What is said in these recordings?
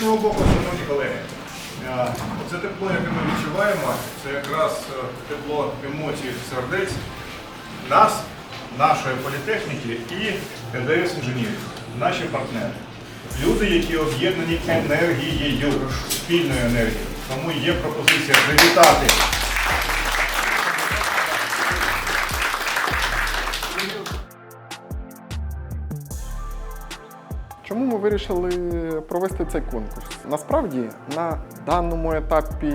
іншого боку, шановні колеги, е, це тепло, яке ми відчуваємо, це якраз е, тепло емоцій сердець нас, нашої політехніки і НДС інженерів, наші партнери. Люди, які об'єднані енергією, спільною енергією. Тому є пропозиція привітати. Чому ми вирішили провести цей конкурс? Насправді, на даному етапі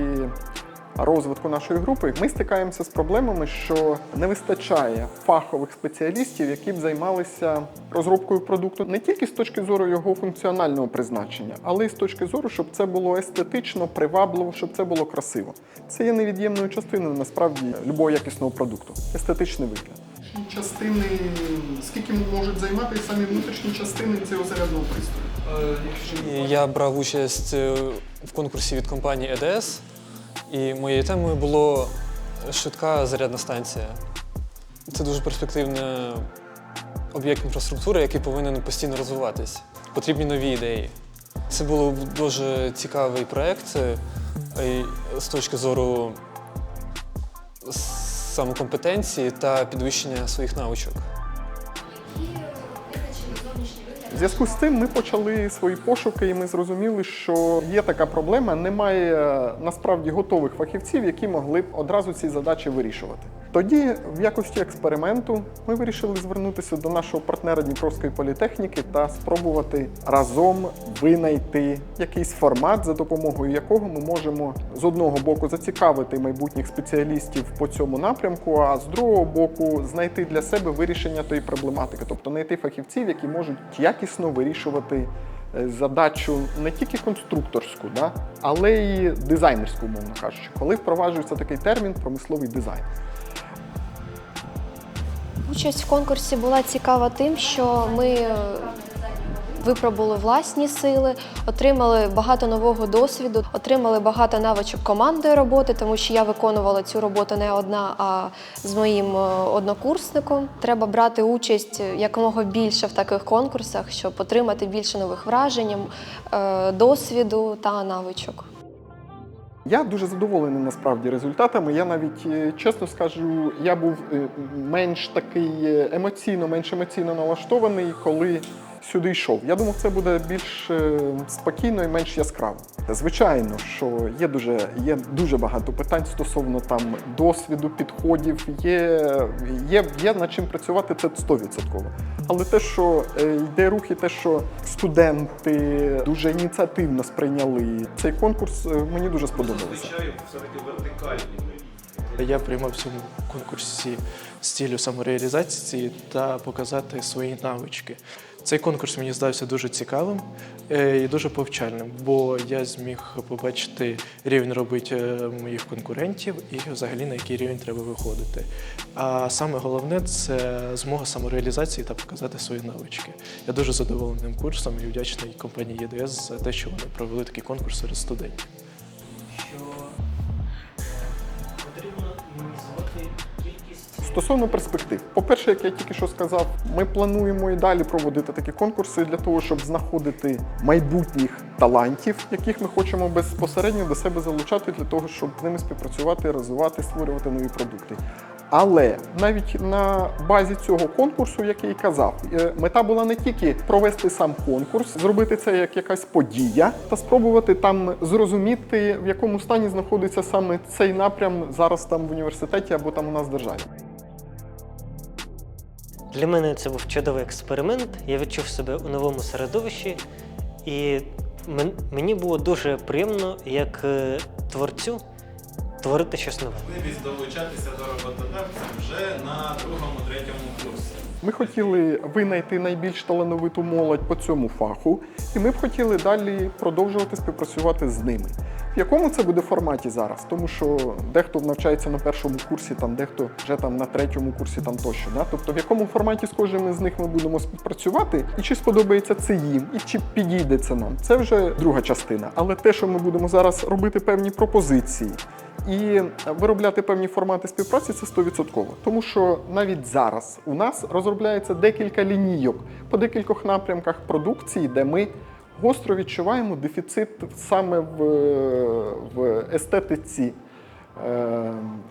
розвитку нашої групи ми стикаємося з проблемами, що не вистачає фахових спеціалістів, які б займалися розробкою продукту не тільки з точки зору його функціонального призначення, але й з точки зору, щоб це було естетично, привабливо, щоб це було красиво. Це є невід'ємною частиною насправді любого якісного продукту. Естетичний вигляд. Частини, скільки можуть займати самі внутрішні частини цього зарядного пристрою? Я брав участь е, в конкурсі від компанії EDS, і моєю темою було швидка зарядна станція. Це дуже перспективний об'єкт інфраструктури, який повинен постійно розвиватись. Потрібні нові ідеї. Це був дуже цікавий проєкт е, з точки зору самокомпетенції та підвищення своїх навичок. В зв'язку з цим ми почали свої пошуки, і ми зрозуміли, що є така проблема. Немає е, насправді готових фахівців, які могли б одразу ці задачі вирішувати. Тоді, в якості експерименту, ми вирішили звернутися до нашого партнера Дніпровської політехніки та спробувати разом винайти якийсь формат, за допомогою якого ми можемо з одного боку зацікавити майбутніх спеціалістів по цьому напрямку, а з другого боку знайти для себе вирішення тої проблематики, тобто знайти фахівців, які можуть якісно вирішувати е, задачу не тільки конструкторську, да, але й дизайнерську, умовно кажучи, коли впроваджується такий термін промисловий дизайн. Участь в конкурсі була цікава тим, що ми е, випробували власні сили, отримали багато нового досвіду, отримали багато навичок командної роботи, тому що я виконувала цю роботу не одна, а з моїм е, однокурсником. Треба брати участь якомога більше в таких конкурсах, щоб отримати більше нових вражень, е, досвіду та навичок. Я дуже задоволений насправді результатами. Я навіть е, чесно скажу, я був е, менш такий е, емоційно, менш емоційно налаштований, коли сюди йшов. Я думав, це буде більш е, спокійно і менш яскраво. Звичайно, що є дуже, є дуже багато питань стосовно там досвіду, підходів. Є, є, є над чим працювати, це 100%. Але те, що е, йде рух, і те, що студенти дуже ініціативно сприйняли цей конкурс, е, мені дуже сподобалося. все-таки вертикальний. Я приймав в цьому конкурсі з ціллю самореалізації та показати свої навички. Цей конкурс мені здався дуже цікавим е, і дуже повчальним, бо я зміг побачити рівень робити е, моїх конкурентів і взагалі на який рівень треба виходити. А саме головне це змога самореалізації та показати свої навички. Я дуже задоволений курсом і вдячний компанії ЄДС за те, що вони провели такий конкурс серед студентів. що Стосовно перспектив, по-перше, як я тільки що сказав, ми плануємо і далі проводити такі конкурси для того, щоб знаходити майбутніх талантів, яких ми хочемо безпосередньо до себе залучати для того, щоб з ними співпрацювати, розвивати, створювати нові продукти. Але навіть на базі цього конкурсу, як я і казав, е, мета була не тільки провести сам конкурс, зробити це як якась подія, та спробувати там зрозуміти, в якому стані знаходиться саме цей напрям зараз там в університеті або там у нас в державі. Для мене це був чудовий експеримент. Я відчув себе у новому середовищі, і мені було дуже приємно як е, творцю творити щось нове. можливість долучатися до роботодавця вже на другому, третьому курсі. Ми хотіли винайти найбільш талановиту молодь по цьому фаху, і ми б хотіли далі продовжувати співпрацювати з ними. В якому це буде форматі зараз? Тому що дехто навчається на першому курсі, там дехто вже там на третьому курсі, там тощо. Да? Тобто, в якому форматі з кожним з них ми будемо співпрацювати, і чи сподобається це їм, і чи підійде це нам. Це вже друга частина. Але те, що ми будемо зараз робити певні пропозиції, і виробляти певні формати співпраці це 100%. Тому що навіть зараз у нас розробляється декілька лінійок по декількох напрямках продукції, де ми гостро відчуваємо дефіцит саме в, в естетиці е,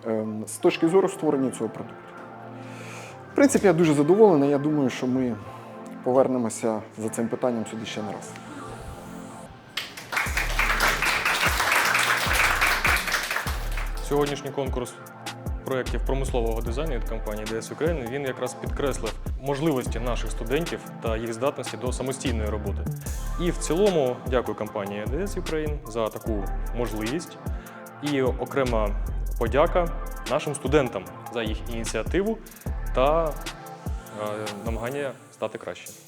е, з точки зору створення цього продукту. В принципі, я дуже задоволений. Я думаю, що ми повернемося за цим питанням сюди ще не раз. Сьогоднішній конкурс проєктів промислового дизайну від компанії DS Ukraine він якраз підкреслив можливості наших студентів та їх здатності до самостійної роботи. І в цілому дякую компанії ЕДС Україн за таку можливість. І окрема подяка нашим студентам за їх ініціативу та е, намагання стати краще.